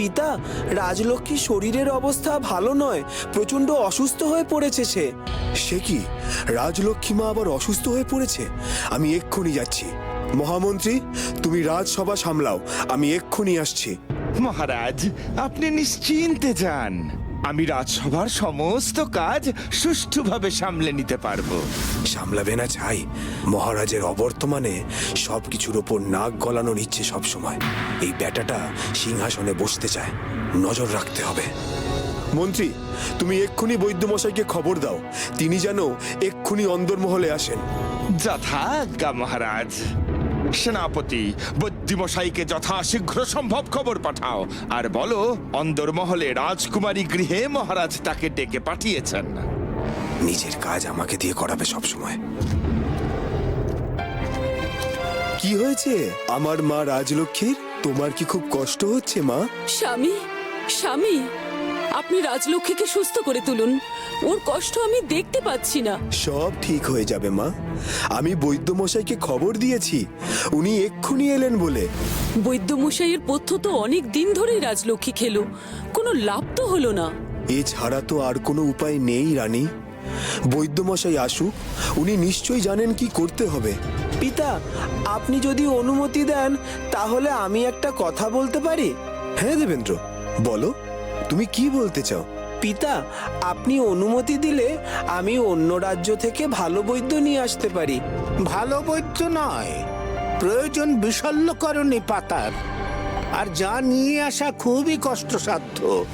পিতা রাজলক্ষ্মী শরীরের অবস্থা ভালো নয় প্রচণ্ড অসুস্থ হয়ে পড়েছে সে। সে কি? রাজলক্ষ্মী মা আবার অসুস্থ হয়ে পড়েছে? আমি এক্ষুনি যাচ্ছি। মহামন্ত্রী তুমি রাজসভা সামলাও আমি এক্ষুনি আসছি। মহারাজ আপনি নিশ্চিন্তে যান। আমি রাজসভার সমস্ত কাজ সুষ্ঠুভাবে সামলে নিতে পারব। সামলাবে না চাই মহারাজের অবর্তমানে সব কিছুর ওপর নাক গলানোর ইচ্ছে সবসময়। এই ব্যাটাটা সিংহাসনে বসতে চায়। নজর রাখতে হবে। মন্ত্রী তুমি এক্ষুনি বৈদ্যমশাইকে খবর দাও। তিনি যেন এক্ষুনি অন্দরমহলে আসেন। যথাজ্ঞা মহারাজ। সেনাপতি বদ্যিমশাইকে যথাশীঘ্র সম্ভব খবর পাঠাও। আর বলো অন্দরমহলে রাজকুমারী গৃহে মহারাজ তাকে ডেকে পাঠিয়েছেন। নিজের কাজ আমাকে দিয়ে করাবে সবসময়। কি হয়েছে? আমার মা রাজলক্ষ্মীর? তোমার কি খুব কষ্ট হচ্ছে মা? স্বামী স্বামী আপনি রাজলক্ষ্মীকে সুস্থ করে তুলুন। ওর কষ্ট আমি দেখতে পাচ্ছি না। সব ঠিক হয়ে যাবে মা। আমি বৈদ্যমশাইকে খবর দিয়েছি। উনি এক্ষুনি এলেন বলে। বৈদ্যমশাইয়ের পথ্য তো অনেক দিন ধরেই রাজলক্ষ্মী খেলো। কোনো লাভ তো হলো না। এছাড়া তো আর কোনো উপায় নেই রানী। বৈদ্যমশাই আসুক উনি নিশ্চয়ই জানেন কি করতে হবে। পিতা আপনি যদি অনুমতি দেন তাহলে আমি একটা কথা বলতে পারি? হ্যাঁ দেবেন্দ্র। বলো। তুমি কি বলতে চাও? পিতা আপনি অনুমতি দিলে আমি অন্য রাজ্য থেকে ভালো বৈদ্য নিয়ে আসতে পারি। ভালো বৈদ্য নয় প্রয়োজন বিশল্যকরণী পাতার। আর যা নিয়ে আসা খুবই কষ্টসাধ্য।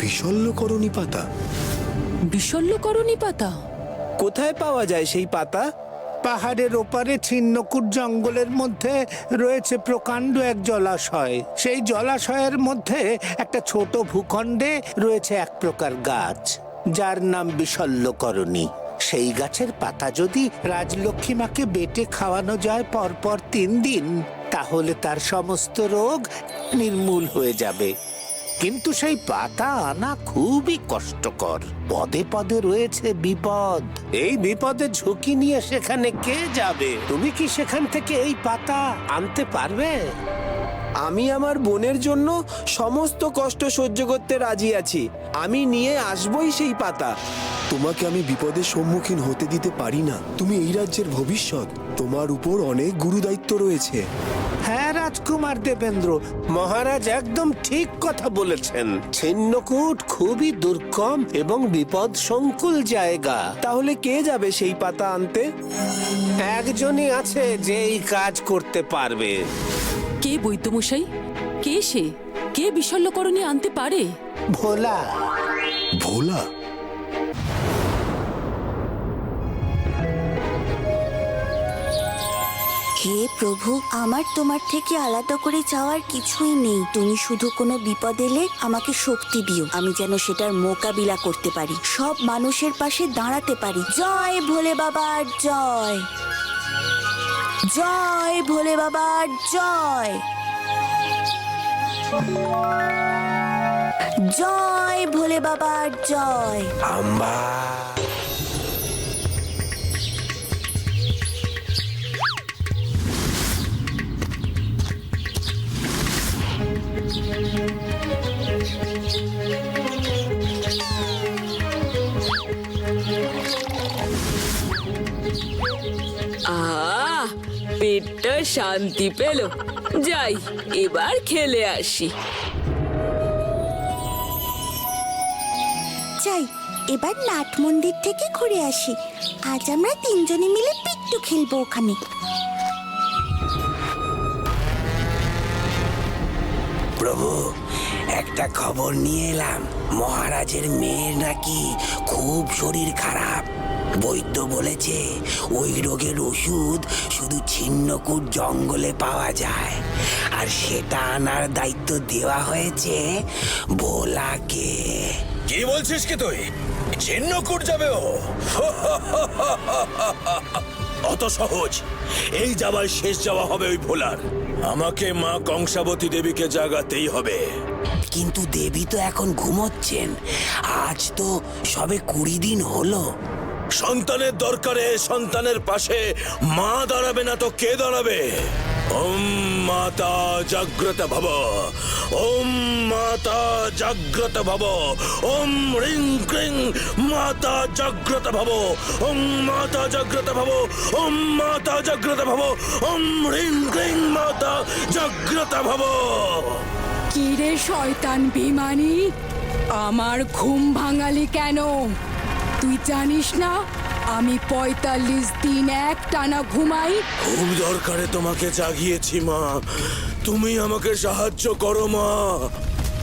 বিশল্যকরণী পাতা? বিশল্যকরণী পাতা? কোথায় পাওয়া যায় সেই পাতা? পাহাড়ের ওপারে ছিন্নকুট জঙ্গলের মধ্যে রয়েছে প্রকাণ্ড এক জলাশয়। সেই জলাশয়ের মধ্যে একটা ছোট ভূখণ্ডে রয়েছে এক প্রকার গাছ, যার নাম বিশল্যকরণী সেই গাছের পাতা যদি রাজলক্ষ্মী মাকে বেটে খাওয়ানো যায় পরপর তিন দিন, তাহলে তার সমস্ত রোগ নির্মূল হয়ে যাবে। কিন্তু সেই পাতা আনা খুবই কষ্টকর। পদে পদে রয়েছে বিপদ। এই বিপদে ঝুঁকি নিয়ে সেখানে কে যাবে? তুমি কি সেখান থেকে এই পাতা আনতে পারবে? আমি আমার বোনের জন্য সমস্ত কষ্ট সহ্য করতে রাজি আছি। আমি নিয়ে আসবই সেই পাতা। তোমাকে আমি বিপদের সম্মুখীন হতে দিতে পারি না। তুমি এই রাজ্যের ভবিষ্যৎ। তোমার উপর অনেক গুরু দায়িত্ব রয়েছে। হ্যাঁ রাজকুমার দেবেন্দ্র মহারাজ একদম ঠিক কথা বলেছেন। ছিন্নকূট খুবই দুর্গম এবং বিপদ সংকুল জায়গা। তাহলে কে যাবে সেই পাতা আনতে? একজনই আছে যে এই কাজ করতে পারবে। কে বৈদ্যমশাই? কে সে? কে বিশল্যকরণী আনতে পারে? ভোলা। ভোলা? প্রভু, আমার তোমার থেকে আলাদা করে যাওয়ার কিছুই নেই। তুমি শুধু কোনো বিপদ এলে আমাকে শক্তি দিও। আমি যেন সেটার মোকাবিলা করতে পারি। সব মানুষের পাশে দাঁড়াতে পারি। জয় ভোলে বাবার জয়। জয় ভোলে বাবার জয়। জয় ভোলে বাবার জয়। আম্বা। আহ পেটটা শান্তি পেল। যাই, এবার খেলে আসি। যাই, এবার নাট মন্দির থেকে ঘুরে আসি। আজ আমরা তিনজনে মিলে পিট্টু খেলব ওখানে। প্রভু, একটা খবর নিয়ে এলাম। মহারাজের মেয়ের নাকি খুব শরীর খারাপ। বৈদ্য বলেছে, ওই রোগের ওষুধ শুধু ছিন্নকুট জঙ্গলে পাওয়া যায়। আর সেটা আনার দায়িত্ব দেওয়া হয়েছে ভোলাকে। কি বলছিস কি তুই? চিহ্নকুট যাবে ও। অত সহজ। এই যাবার শেষ যাওয়া হবে ওই ভোলার। আমাকে মা কংসাবতী দেবীকে জাগাতেই হবে। কিন্তু দেবী তো এখন ঘুমোচ্ছেন। আজ তো সবে কুড়ি দিন হলো। সন্তানের দরকারে সন্তানের পাশে মা দাঁড়াবে না তো কে দাঁড়াবে? ওম মাতা জাগ্রত ভব। ওম মাতা জাগ্রত ভব। ওম রিং ক্রিং, মাতা জাগ্রত ভব। ওম মাতা জাগ্রত ভব। ওম মাতা জাগ্রত ভব। ওম রিং ক্রিং, মাতা জাগ্রত ভব। কিরে শয়তান বিমানি? আমার ঘুম ভাঙালি কেন? তুই জানিস না আমি পঁয়তাল্লিশ দিন এক টানা ঘুমাই। খুব দরকারে তোমাকে জাগিয়েছি মা। তুমি আমাকে সাহায্য করো মা।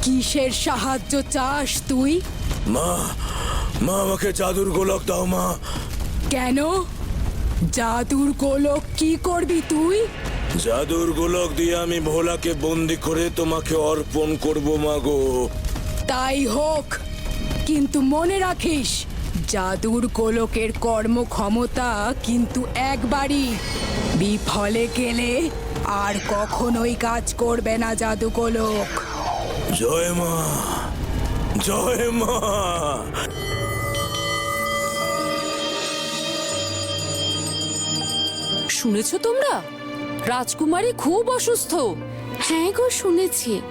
কিসের সাহায্য চাস তুই? মা মা আমাকে জাদুর গোলক দাও মা। কেন? জাদুর গোলক কি করবি তুই? জাদুর গোলক দিয়ে আমি ভোলাকে বন্দি করে তোমাকে অর্পণ করব মাগো তাই হোক কিন্তু মনে রাখিস জাদুর গোলকের কর্মক্ষমতা কিন্তু একবারই বিফলে গেলে আর কখনোই কাজ করবে না জাদু গোলক। জয় মা জয় মা। শুনেছ তোমরা? রাজকুমারী খুব অসুস্থ। হ্যাঁ গো শুনেছি।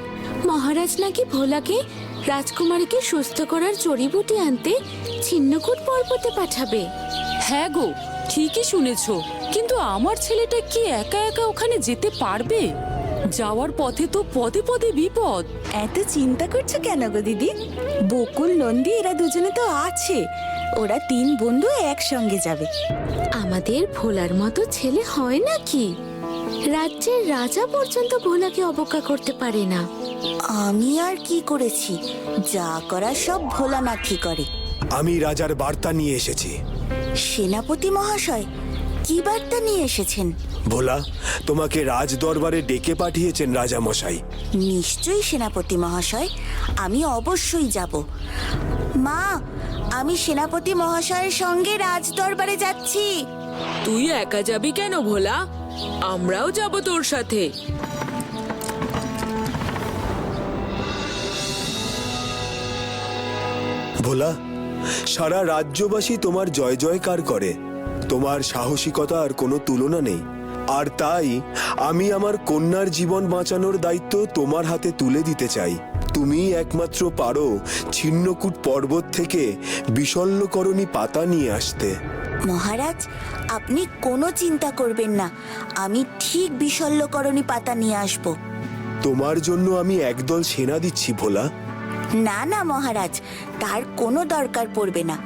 মহারাজ নাকি ভোলাকে রাজকুমারীকে সুস্থ করার জড়িবুটি আনতে ছিন্নকুট পর্বতে পাঠাবে। হ্যাঁ গো ঠিকই শুনেছ। কিন্তু আমার ছেলেটা কি একা একা ওখানে যেতে পারবে? যাওয়ার পথে তো পদে পদে বিপদ। এত চিন্তা করছ কেন গো দিদি? বকুল নন্দী এরা দুজনে তো আছে। ওরা তিন বন্ধু একসঙ্গে যাবে। আমাদের ভোলার মতো ছেলে হয় নাকি? রাজ্যের রাজা পর্যন্ত ভোলাকে অবজ্ঞা করতে পারে না। আমি আর কি করেছি? যা করা সব ভোলানাথই করে। আমি রাজার বার্তা নিয়ে এসেছি। সেনাপতি মহাশয় কি বার্তা নিয়ে এসেছেন? ভোলা তোমাকে রাজ দরবারে ডেকে পাঠিয়েছেন রাজা মশাই নিশ্চয়ই সেনাপতি মহাশয় আমি অবশ্যই যাব। মা আমি সেনাপতি মহাশয়ের সঙ্গে রাজ দরবারে যাচ্ছি। তুই একা যাবি কেন ভোলা? আমরাও যাব তোর সাথে। ভোলা সারা রাজ্যবাসী তোমার জয় জয়কার করে। তোমার সাহসিকতার কোনো তুলনা নেই। আর তাই আমি আমার কন্যার জীবন বাঁচানোর দায়িত্ব তোমার হাতে তুলে দিতে চাই। তুমি একমাত্র পারো ছিন্নকূট পর্বত থেকে বিশল্যকরণী পাতা নিয়ে আসতে। মহারাজ আপনি কোনো চিন্তা করবেন না। আমি ঠিক বিশল্যকরণী পাতা নিয়ে আসব। তোমার জন্য আমি একদল সেনা দিচ্ছি ভোলা। না না মহারাজ তার কোনো দরকার পড়বে না।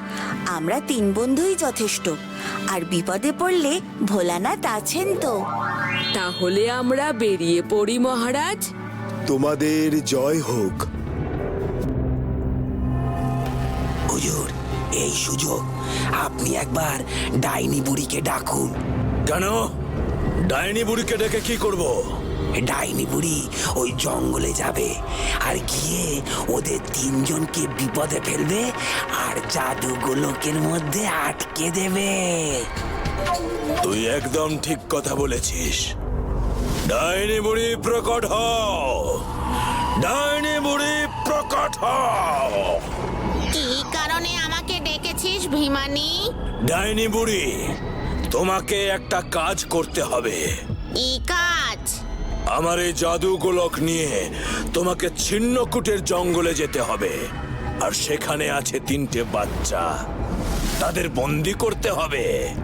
আমরা তিন বন্ধুই যথেষ্ট। আর বিপদে পড়লে ভোলানাথ আছেন তো। তাহলে আমরা বেরিয়ে পড়ি মহারাজ। তোমাদের জয় হোক। হুজুর এই সুযোগ। আপনি একবার ডাইনি বুড়িকে ডাকুন। কেন? ডাইনি বুড়িকে ডেকে কি করব? ডাইনি বুড়ি ওই জঙ্গলে যাবে। আর গিয়ে ওদের তিনজনকে বিপদে ফেলবে আর জাদু গোলকের মধ্যে আটকে দেবে। তুই একদম ঠিক কথা বলেছিস। ডাইনি বুড়ি প্রকট হ ডাইনি বুড়ি প্রকট হও। কি কারণে আমাকে ডেকেছিস ভীমানি? ডাইনি বুড়ি তোমাকে একটা কাজ করতে হবে। কি কাজ? আমার এই জাদু গোলক নিয়ে তোমাকে ছিন্নকুটের জঙ্গলে যেতে হবে। আর সেখানে আছে তিনটে বাচ্চা। তাদের বন্দি করতে হবে।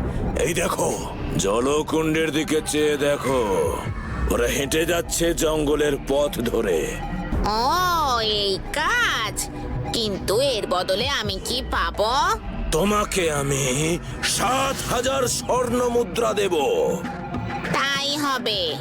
এই দেখো জলকুণ্ডের দিকে চেয়ে দেখো। ওরা হেঁটে যাচ্ছে জঙ্গলের পথ ধরে। ও এই কাজ। কিন্তু এর বদলে আমি কি পাবো? তোমাকে আমি সাত হাজার স্বর্ণ মুদ্রা দেব। তাই হবে।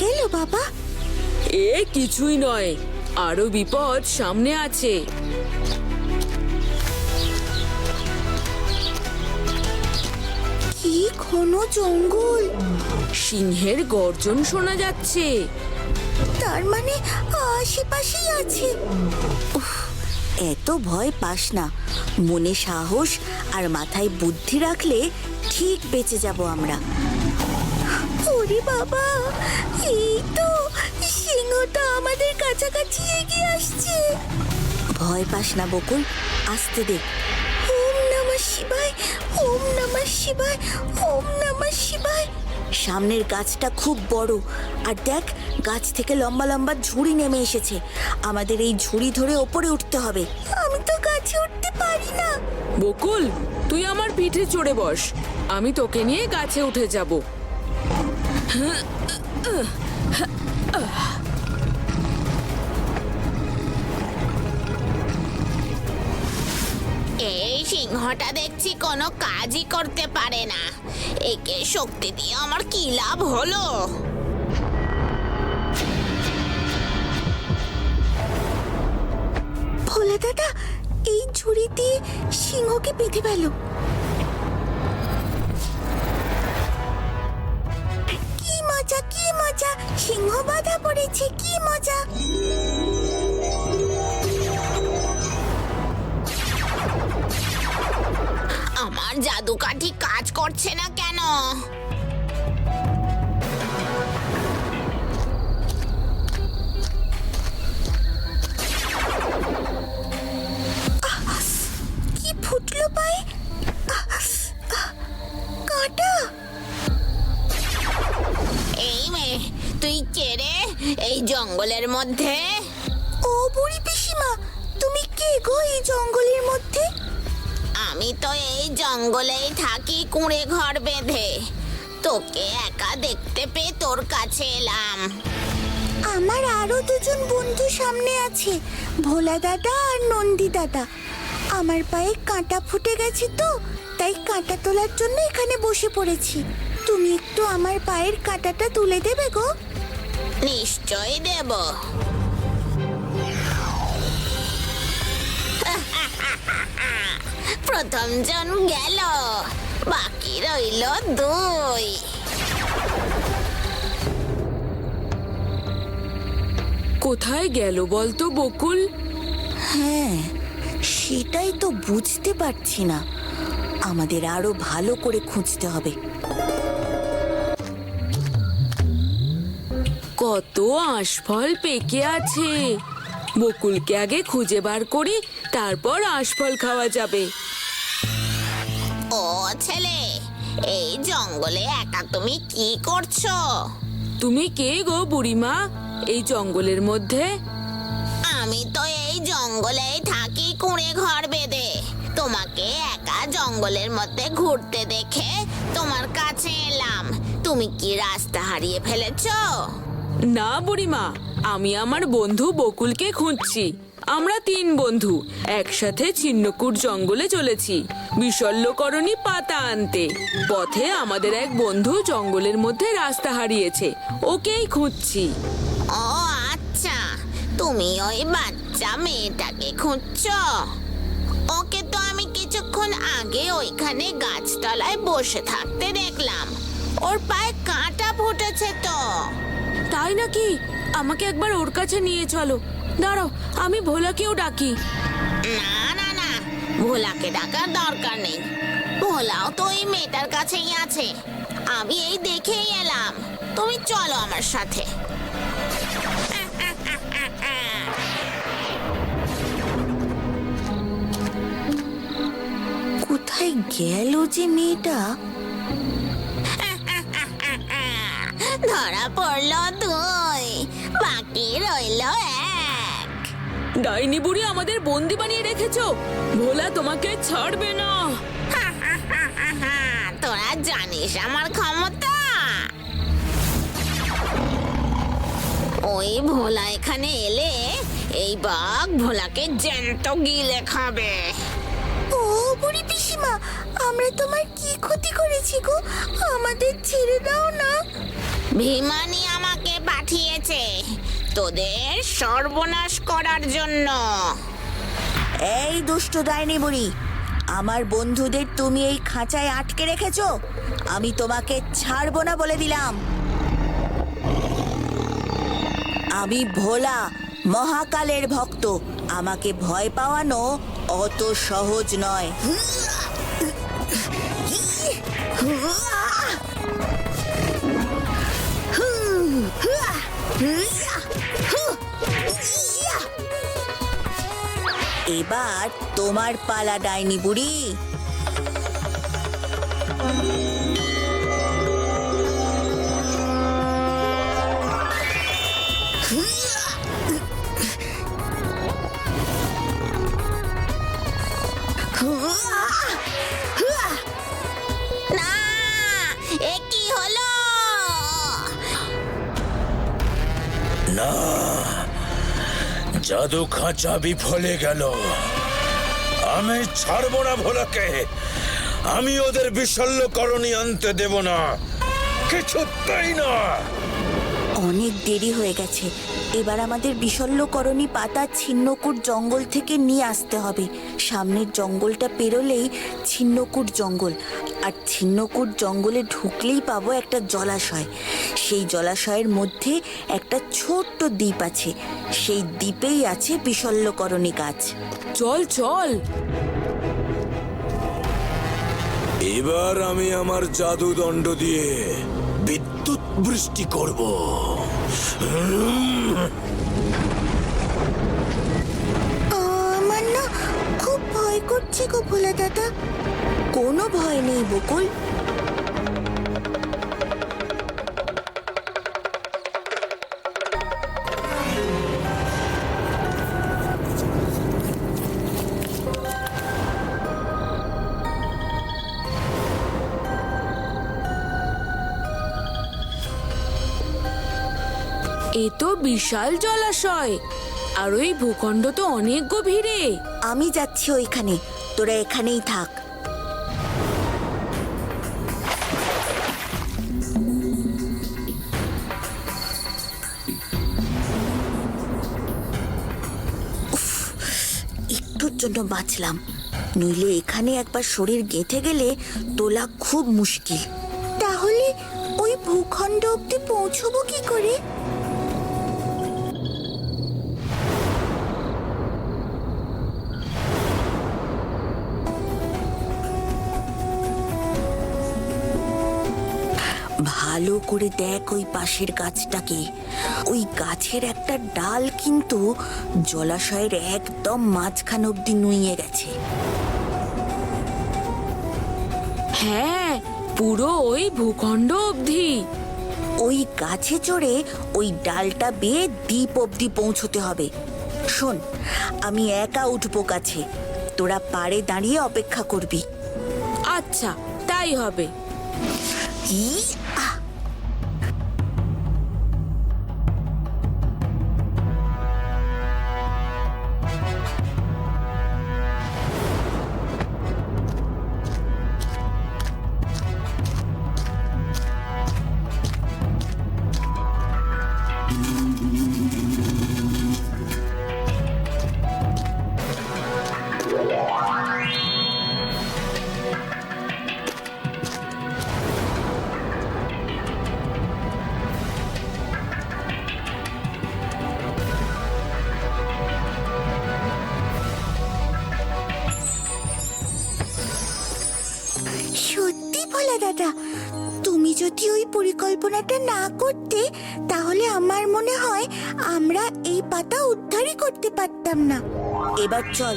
গেল বাবা? এ কিছুই নয় আরও বিপদ সামনে আছে। কি ঘন জঙ্গল। সিংহের গর্জন শোনা যাচ্ছে। তার মানে আশেপাশেই আছে। উফ, এত ভয় পাস না। মনে সাহস আর মাথায় বুদ্ধি রাখলে ঠিক বেঁচে যাব আমরা। ওরে বাবা! এই তো সিংহটা আমাদের কাছাকাছি এগিয়ে আসছে। ভয় পাস না, বকুল। আসতে দে। ওম নমঃ শিবায়, ওম নমঃ শিবায়, ওম নমঃ শিবায়। সামনের গাছটা খুব বড়। আর দেখ, গাছ থেকে লম্বা লম্বা ঝুড়ি নেমে এসেছে। আমাদের এই ঝুড়ি ধরে ওপরে উঠতে হবে। আমি তো গাছে উঠতে পারি না। বকুল, তুই আমার পিঠে চড়ে বস। আমি তোকে নিয়ে গাছে উঠে যাব। এই সিংহটা দেখছি কোনো কাজই করতে পারে না। একে শক্তি দিয়ে আমার কি লাভ হলো? ভোলা দাদা এই ঝুড়ি সিংহকে বেঁধে পেল মজা, সিংহ বাধা পড়েছে, কি মজা। আমার জাদু কাঠি কাজ করছে না কেন? কি ফুটলো পায়ে? কাঁটা। মেয়ে তুই কে রে? এই জঙ্গলের মধ্যে? ও বুড়ি পিসিমা তুমি কে গো এই জঙ্গলের মধ্যে? আমি তো এই জঙ্গলেই থাকি কুঁড়ে ঘর বেঁধে। তোকে একা দেখতে পেয়ে তোর কাছে এলাম। আমার আরও দুজন বন্ধু সামনে আছে ভোলা দাদা আর নন্দী দাদা। আমার পায়ে কাঁটা ফুটে গেছে তো তাই কাঁটা তোলার জন্য এখানে বসে পড়েছি। তুমি একটু আমার পায়ের কাঁটাটা তুলে দেবে গো। নিশ্চয়ই দেব। প্রথম জন গেল বাকি রইল দুই। কোথায় গেল বলতো বকুল? হ্যাঁ সেটাই তো বুঝতে পারছি না। আমাদের আরও ভালো করে খুঁজতে হবে। কত আঁশফল পেকে আছে। বকুলকে আগে খুঁজে বার করি তারপর আঁশফল খাওয়া যাবে। ও ছেলে এই জঙ্গলে একা তুমি কি করছ? তুমি কে গো বুড়িমা এই জঙ্গলের মধ্যে? আমি তো এই জঙ্গলেই থাকি কুঁড়ে ঘর বেঁধে। তোমাকে একা জঙ্গলের মধ্যে ঘুরতে দেখে তোমার কাছে এলাম। তুমি কি রাস্তা হারিয়ে ফেলেছো? না, বুড়িমা, আমি আমার বন্ধু বকুলকে খুঁজছি। আমরা তিন বন্ধু, একসাথে ছিন্নকুট জঙ্গলে চলেছি, বিশল্যকরণী পাতা আনতে। পথে আমাদের এক বন্ধু জঙ্গলের মধ্যে রাস্তা হারিয়েছে, ওকেই খুঁজছি। ও আচ্ছা তুমি ওই বাচ্চা মেয়েটাকে খুঁজছ? ওকে তো আমি কিছুক্ষণ আগে ওইখানে গাছতলায় বসে থাকতে দেখলাম। ওর পায়ে কাঁটা ফুটেছে তো। তাই নাকি? আমাকে একবার ওর কাছে নিয়ে চলো। দাঁড়াও আমি ভোলাকেও ডাকি। না না না ভোলাকে ডাকার দরকার নেই। ভোলাও তো ওই মেয়েটার কাছেই আছে। আমি এই দেখেই এলাম। তুমি চলো আমার সাথে। কোথায় গেল যে মেয়েটা? ধরা পড়ল দুই। বাকি রইল এক। ডাইনি বুড়ি আমাদের বন্দি বানিয়ে রেখেছো। ভোলা তোমাকে ছাড়বে না। তোরা জানিস আমার ক্ষমতা। ওই ভোলা এখানে এলে এই বাঘ ভোলাকে জ্যান্ত গিলে খাবে। ও বুড়ি পিসিমা আমরা তোমার কি ক্ষতি করেছি গো? আমাদের ছেড়ে দাও না। ভীমানি আমাকে পাঠিয়েছে। তোদের সর্বনাশ করার জন্য। এই দুষ্ট ডাইনি বুড়ি আমার বন্ধুদের তুমি এই খাঁচায় আটকে রেখেছো? আমি তোমাকে ছাড়বো না বলে দিলাম। আমি ভোলা মহাকালের ভক্ত। আমাকে ভয় পাওয়ানো অত সহজ নয়। এবার তোমার পালা ডাইনি বুড়ি। জাদু খাঁচা বিফলে গেল। আমি ছাড়বো না ভোলাকে। আমি ওদের বিশল্যকরণী আনতে দেব না। কিছুতেই না। অনেক দেরি হয়ে গেছে। এবার আমাদের বিশল্যকরণী পাতা ছিন্নকুট জঙ্গল থেকে নিয়ে আসতে হবে। সামনের জঙ্গলটা পেরোলেই ছিন্নকুট জঙ্গল। আর ছিন্নকুট জঙ্গলে ঢুকলেই পাবো একটা জলাশয়। সেই জলাশয়ের মধ্যে একটা ছোট্ট দ্বীপ আছে। সেই দ্বীপেই আছে বিশল্যকরণী গাছ। চল চল। এবার আমি আমার জাদু দণ্ড দিয়ে বিদ্যুৎ বৃষ্টি করব। আমার না খুব ভয় করছে গো ভোলা দাদা কোনো ভয় নেই বকুল। এ তো বিশাল জলাশয়। আর ওই ভূখণ্ড তো অনেক গভীরে। আমি যাচ্ছি ওইখানে। তোরা এখানেই থাক। একটুর জন্য বাঁচলাম। নইলে এখানে একবার শরীর গেঁথে গেলে তোলা খুব মুশকিল। তাহলে ওই ভূখণ্ড অব্দি পৌঁছবো কি করে? ভালো করে দেখ ওই পাশের গাছটাকে। ওই গাছের একটা ডাল কিন্তু জলাশয়ের একদম মাঝখান অব্দি নুইয়ে গেছে। হ্যাঁ পুরো ওই ভূখণ্ড অবধি। ওই গাছে চড়ে ওই ডালটা বেয়ে দ্বীপ অব্দি পৌঁছতে হবে। শোন আমি একা উঠবো কাছে। তোরা পাড়ে দাঁড়িয়ে অপেক্ষা করবি। আচ্ছা তাই হবে। ই, না করতে, তাহলে আমার মনে হয় আমরা এই পাতা উদ্ধারই করতে পারতাম না। এবার চল,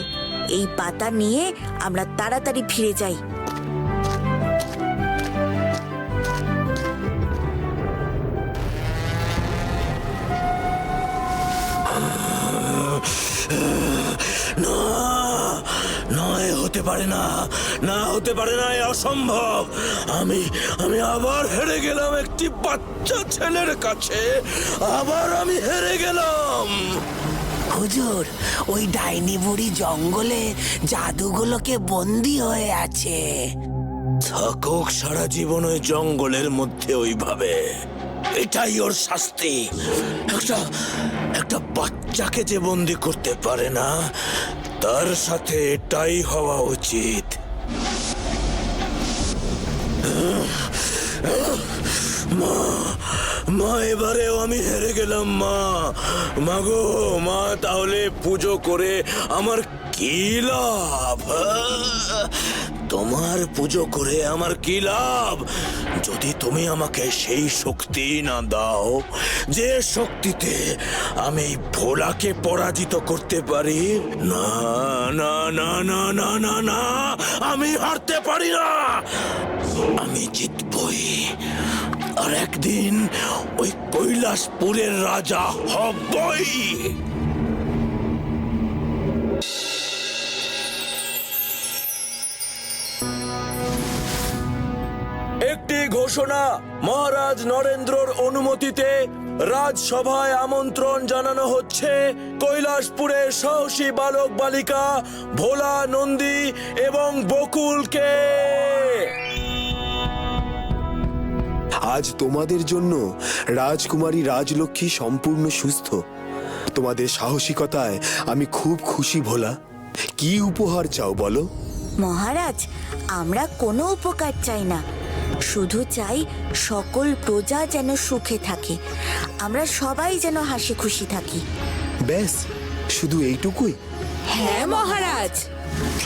এই পাতা নিয়ে আমরা তাড়াতাড়ি ফিরে যাই। নয় হতে পারে না না হতে পারে না এ অসম্ভব। আমি আমি আবার হেরে গেলাম একটি বাচ্চা ছেলের কাছে। আবার আমি হেরে গেলাম। হুজুর ওই ডাইনি বুড়ি জঙ্গলে জাদুগুলোকে বন্দি হয়ে আছে। থাকুক সারা জীবন ওই জঙ্গলের মধ্যে ওইভাবে। এটাই ওর শাস্তি। একটা একটা বাচ্চাকে যে বন্দি করতে পারে না তার সাথে এটাই হওয়া উচিত মা মা, এবারেও আমি হেরে গেলাম, মা মাগো মা, তাহলে পুজো করে আমার কি লাভ? তোমার পুজো করে আমার কি লাভ? যদি তুমি আমাকে সেই শক্তি না দাও, যে শক্তিতে আমি ভোলাকে পরাজিত করতে পারি, না না না না না না না, আমি হারতে পারি না। আমি জিতবই। আর একদিন ওই কৈলাসপুরের রাজা হবই। ঘোষণা মহারাজ নরেন্দ্রর অনুমতিতে রাজসভায় আমন্ত্রণ জানানো হচ্ছে কৈলাসপুরের সাহসী বালক বালিকা ভোলা নন্দী এবং বকুলকে। আজ তোমাদের জন্য রাজকুমারী রাজলক্ষ্মী সম্পূর্ণ সুস্থ। তোমাদের সাহসিকতায় আমি খুব খুশি ভোলা। কি উপহার চাও বলো? মহারাজ আমরা কোনো উপকার চাই না। শুধু চাই সকল প্রজা যেন সুখে থাকে। আমরা সবাই যেন হাসি খুশি থাকি। ব্যাস শুধু এইটুকুই? হ্যাঁ মহারাজ।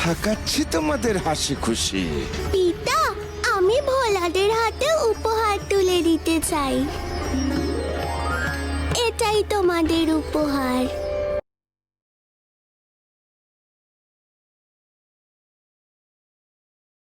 থাকাচ্ছি তোমাদের হাসি খুশি। পিতা আমি ভোলাদের হাতে উপহার তুলে দিতে চাই। এটাই তোমাদের উপহার।